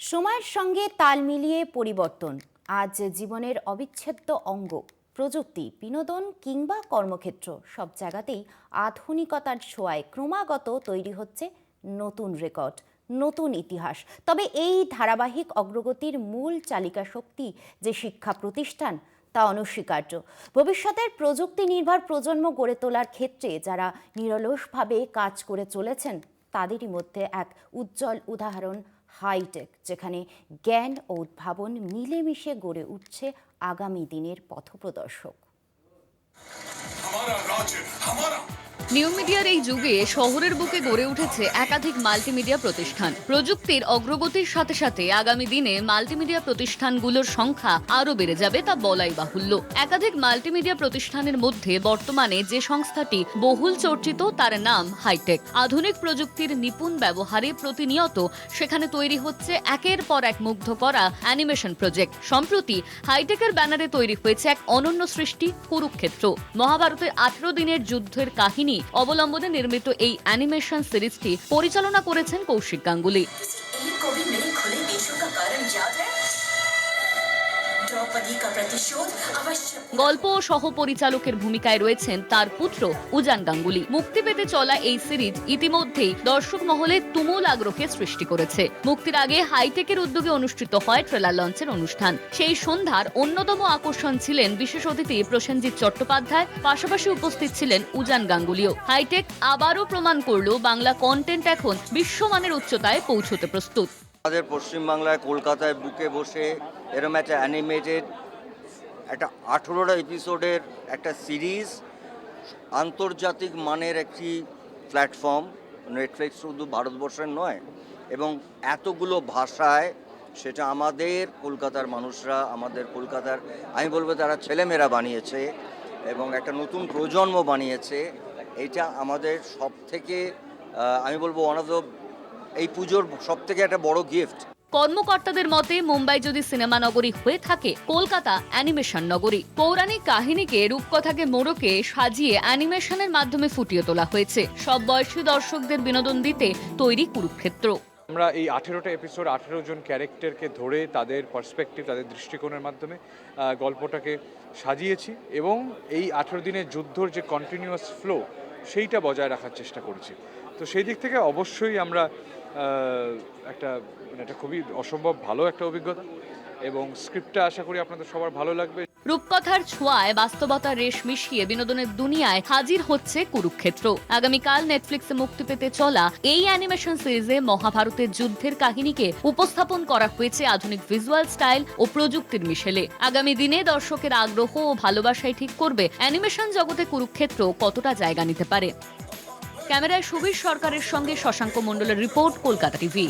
সময়ের সঙ্গে তাল মিলিয়ে পরিবর্তন, আজ জীবনের অবিচ্ছেদ্য অঙ্গ, প্রযুক্তি, বিনোদন কিংবা কর্মক্ষেত্র, সব জায়গাতেই আধুনিকতার ছোঁয়ায় ক্রমাগত তৈরি হচ্ছে নতুন রেকর্ড, নতুন ইতিহাস। তবে এই ধারাবাহিক অগ্রগতির মূল চালিকা শক্তি যে শিক্ষা প্রতিষ্ঠান, তা অনস্বীকার্য। ভবিষ্যতের প্রযুক্তি নির্ভর প্রজন্ম গড়ে তোলার ক্ষেত্রে যারা নিরলসভাবে কাজ করে চলেছেন, তাদেরই মধ্যে এক উজ্জ্বল উদাহরণ হাইটেক যেখানে জ্ঞান ও উদ্ভাবন মিলেমিশে গড়ে উঠছে আগামী দিনের পথপ্রদর্শক। নিউ মিডিয়ার এই যুগে শহরের বুকে গড়ে উঠেছে একাধিক মাল্টিমিডিয়া প্রতিষ্ঠান। প্রযুক্তির অগ্রগতির সাথে সাথে আগামী দিনে মাল্টিমিডিয়া প্রতিষ্ঠানগুলোর সংখ্যা আরও বেড়ে যাবে তা বলাই বাহুল্য। একাধিক মাল্টিমিডিয়া প্রতিষ্ঠানের মধ্যে বর্তমানে যে সংস্থাটি বহুল চর্চিত, তার নাম হাইটেক। আধুনিক প্রযুক্তির নিপুণ ব্যবহারে প্রতিনিয়ত সেখানে তৈরি হচ্ছে একের পর এক মুগ্ধ করা অ্যানিমেশন প্রজেক্ট। সম্প্রতি হাইটেকের ব্যানারে তৈরি হয়েছে এক অনন্য সৃষ্টি, কুরুক্ষেত্র। মহাভারতের আঠেরো দিনের যুদ্ধের কাহিনী অবলম্বনে নির্মিত এই অ্যানিমেশন সিরিজটি পরিচালনা করেছেন কৌশিক গাঙ্গুলি। গল্প ও সহ পরিচালকের ভূমিকায় রয়েছেন তার পুত্র উজান গাঙ্গুলি। মুক্তি পেতে চলা এই সিরিজ ইতিমধ্যেই দর্শক মহলে তুমুল আগ্রহের সৃষ্টি করেছে। মুক্তির আগে হাইটেকের উদ্যোগে অনুষ্ঠিত হয় ট্রেলার লঞ্চের অনুষ্ঠান। সেই সন্ধ্যার অন্যতম আকর্ষণ ছিলেন বিশেষ অতিথি প্রসেনজিৎ চট্টোপাধ্যায়, পাশাপাশি উপস্থিত ছিলেন উজান গাঙ্গুলিও। হাইটেক আবারও প্রমাণ করল বাংলা কন্টেন্ট এখন বিশ্বমানের উচ্চতায় পৌঁছতে প্রস্তুত। আমাদের পশ্চিমবাংলায় কলকাতায় বুকে বসে এরম একটা অ্যানিমেটেড একটা আঠেরোটা এপিসোডের একটা সিরিজ আন্তর্জাতিক মানের একটি প্ল্যাটফর্ম নেটফ্লিক্স শুধু ভারতবর্ষের নয়, এবং এতগুলো ভাষায় সেটা আমাদের কলকাতার মানুষরা, আমাদের কলকাতার, আমি বলব তারা ছেলেমেয়েরা বানিয়েছে, এবং একটা নতুন প্রজন্ম বানিয়েছে এটা আমাদের সব থেকে আমি বলব ওয়ান অফ দ্য এই পুজোর সব থেকে একটা বড় গিফট কর্মকর্তাদের মতে মুম্বাই যদি সিনেমা নগরী হয়ে থাকে কলকাতা অ্যানিমেশন নগরী। পৌরাণিক কাহিনীকে রূপকথাকে মোড়কে সাজিয়ে অ্যানিমেশনের মাধ্যমে ফুটিয়ে তোলা হয়েছে। সব বয়সী দর্শকদের বিনোদন দিতে তৈরি কুরুক্ষেত্র। আমরা এই আঠেরোটা এপিসোড আঠেরো জন ক্যারেক্টারকে ধরে তাদের পার্সপেক্টিভ তাদের দৃষ্টিকোণের মাধ্যমে গল্পটাকে সাজিয়েছি এবং এই আঠেরো দিনের যুদ্ধর যে কন্টিনিউয়াস ফ্লো সেইটা বজায় রাখার চেষ্টা করেছি। তো সেই দিক থেকে অবশ্যই আমরা একটা মানে একটা খুবই অসম্ভব ভালো একটা অভিজ্ঞতা এবং স্ক্রিপ্টটা আশা করি আপনাদের সবার ভালো লাগবে। রূপকথার ছোঁয়ায় বাস্তবতার রেশ মিশিয়ে বিনোদনের দুনিয়ায় হাজির হচ্ছে কুরুক্ষেত্র। আগামীকাল নেটফ্লিক্সে মুক্তি পেতে চলা এই অ্যানিমেশন সিরিজে মহাভারতের যুদ্ধের কাহিনীকে উপস্থাপন করা হয়েছে আধুনিক ভিজুয়াল স্টাইল ও প্রযুক্তির মিশেলে। আগামী দিনে দর্শকের আগ্রহ ও ভালোবাসায় ঠিক করবে। অ্যানিমেশন জগতে কুরুক্ষেত্র কতটা জায়গা নিতে পারে? ক্যামেরায় সুবীর সরকারের সঙ্গে শশাঙ্ক মণ্ডলের রিপোর্ট কলকাতা টিভি।